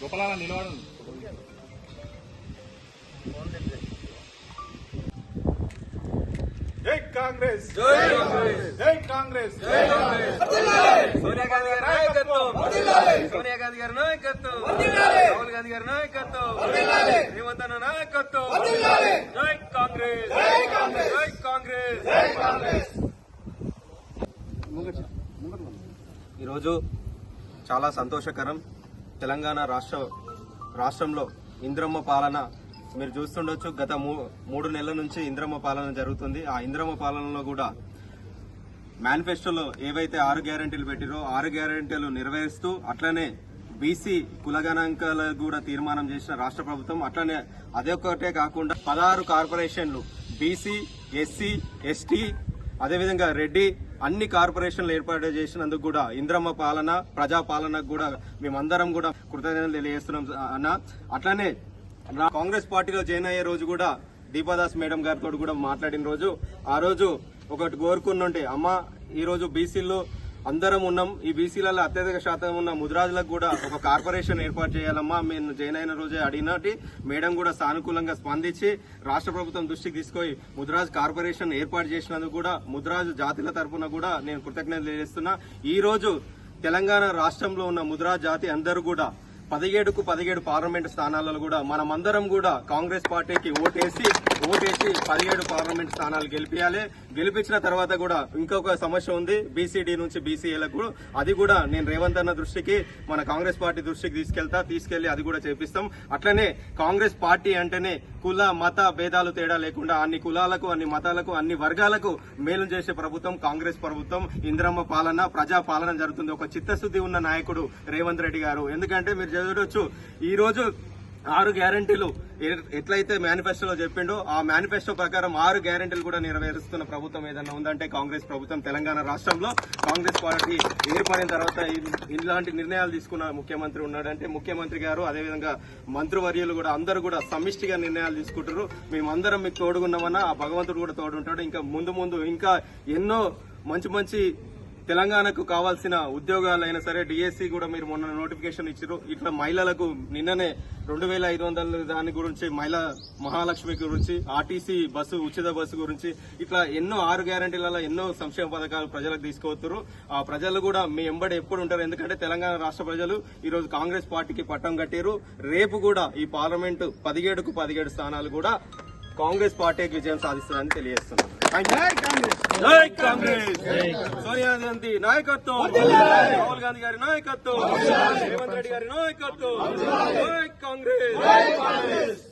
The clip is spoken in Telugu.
గోపాల నిలబడు. జై కాంగ్రెస్. జై కాంగ్రెస్. సోనియా గాంధీ గారి నాయకత్వం. సోనియా గాంధీ గారి నాయకత్వం. రాహుల్ గాంధీ గారి నాయకత్వం. రేవంత్ అన్న నాయకత్వం. జై కాంగ్రెస్. జై కాంగ్రెస్. ఈరోజు చాలా సంతోషకరం తెలంగాణ రాష్ట్ర రాష్ట్రంలో ఇంద్రమ్మ పాలన మీరు చూస్తుండొచ్చు. గత మూ- మూడు నెలల నుంచి ఇంద్రమ్మ పాలన జరుగుతుంది. ఆ ఇంద్రమ్మ పాలనలో కూడా మేనిఫెస్టోలో ఏవైతే ఆరు గ్యారంటీలు పెట్టిరో ఆరు గ్యారంటీలు నెరవేరుస్తూ అట్లనే బీసీ కులగణాంకాలకు కూడా తీర్మానం చేసిన రాష్ట్ర ప్రభుత్వం అట్లనే అదొకటే కాకుండా పదహారు కార్పొరేషన్లు బీసీ ఎస్సీ ఎస్టీ అదేవిధంగా రెడ్డి అన్ని కార్పొరేషన్లు ఏర్పాటు చేసినందుకు కూడా ఇంద్రమ్మ పాలన ప్రజా పాలనకు కూడా మేమందరం కూడా కృతజ్ఞతలు తెలియజేస్తున్నాం అన్న. అట్లనే కాంగ్రెస్ పార్టీలో జాయిన్ అయ్యే రోజు కూడా దీపాదాస్ మేడం గారితో కూడా మాట్లాడిన రోజు. ఆ రోజు ఒకటి కోరుకున్నుంటే అమ్మ ఈ రోజు అందరం ఉన్నాం. ఈ బీసీలలో అత్యధిక శాతం ఉన్న ముద్రాజులకు కూడా ఒక కార్పొరేషన్ ఏర్పాటు చేయాలమ్మా. మేము జాయిన్ అయిన రోజే అడిగినాటి మేడం కూడా సానుకూలంగా స్పందించి రాష్ట్ర ప్రభుత్వం దృష్టికి తీసుకొని ముద్రాజ్ కార్పొరేషన్ ఏర్పాటు చేసినందుకు కూడా ముద్రాజు జాతిల తరఫున కూడా నేను కృతజ్ఞతలు తెలియజేస్తున్నా ఈ రోజు తెలంగాణ రాష్ట్రంలో ఉన్న ముద్రాజ్ జాతి అందరూ కూడా పదిహేడుకు పదిహేడు పార్లమెంట్ స్థానాలలో కూడా మనమందరం కూడా కాంగ్రెస్ పార్టీకి ఓటేసి ఓటేసి పదిహేడు పార్లమెంట్ స్థానాలు గెలిపించాలి గెలిపించిన తర్వాత కూడా ఇంకొక సమస్య ఉంది. బీసీడీ నుంచి బీసీఏలకు అది కూడా నేను రేవంత్ అన్న దృష్టికి మన కాంగ్రెస్ పార్టీ దృష్టికి తీసుకెళ్తా తీసుకెళ్ళి అది కూడా చేపిస్తాం. అట్లనే కాంగ్రెస్ పార్టీ అంటేనే కుల మత భేదాలు తేడా లేకుండా అన్ని కులాలకు అన్ని మతాలకు అన్ని వర్గాలకు మేలు చేసే ప్రభుత్వం కాంగ్రెస్ ప్రభుత్వం. ఇంద్రమ్మ పాలన ప్రజా పాలన జరుగుతుంది. ఒక చిత్తశుద్ధి ఉన్న నాయకుడు రేవంత్ రెడ్డి గారు. ఎందుకంటే మీరు చదవచ్చు. ఈ రోజు ఆరు గ్యారంటీలు ఎట్లయితే మేనిఫెస్టోలో చెప్పిండో ఆ మేనిఫెస్టో ప్రకారం ఆరు గ్యారంటీలు కూడా నెరవేరుస్తున్న ప్రభుత్వం ఏదన్నా ఉందంటే కాంగ్రెస్ ప్రభుత్వం తెలంగాణ రాష్ట్రంలో కాంగ్రెస్ పార్టీ ఏర్పడిన తర్వాత ఇలాంటి నిర్ణయాలు తీసుకున్న ముఖ్యమంత్రి ఉన్నాడంటే ముఖ్యమంత్రి గారు అదేవిధంగా మంత్రివర్యులు కూడా అందరూ కూడా సమిష్టిగా నిర్ణయాలు తీసుకుంటారు మేమందరం మీకు తోడుగున్నామన్నా ఆ భగవంతుడు కూడా తోడుంటాడు. ఇంకా ముందు ముందు ఇంకా ఎన్నో మంచి మంచి తెలంగాణకు కావాల్సిన ఉద్యోగాలైనా సరే డిఎస్సి కూడా మీరు మొన్న నోటిఫికేషన్ ఇచ్చారు ఇట్లా మహిళలకు నిన్ననే రెండు వేల ఐదు వందల దాని గురించి మహిళా మహాలక్ష్మి గురించి ఆర్టీసీ బస్సు ఉచిత బస్సు గురించి ఇట్లా ఎన్నో ఆరు గ్యారంటీలలో ఎన్నో సంక్షేమ పథకాలు ప్రజలకు తీసుకువస్తారు ఆ ప్రజలు కూడా మీ ఎంబడి ఎప్పుడు ఉంటారు? ఎందుకంటే తెలంగాణ రాష్ట్ర ప్రజలు ఈ రోజు కాంగ్రెస్ పార్టీకి పట్టం కట్టారు రేపు కూడా ఈ పార్లమెంటు పదిహేడుకు పదిహేడు స్థానాలు కూడా కాంగ్రెస్ పార్టీకి విజయం సాధిస్తుందని తెలియజేస్తున్నాను జై కాంగ్రెస్. సోనియా గాంధీ నాయకత్వం. రాహుల్ గాంధీ గారి నాయకత్వం. రేవంత్ రెడ్డి గారి నాయకత్వం. జై కాంగ్రెస్.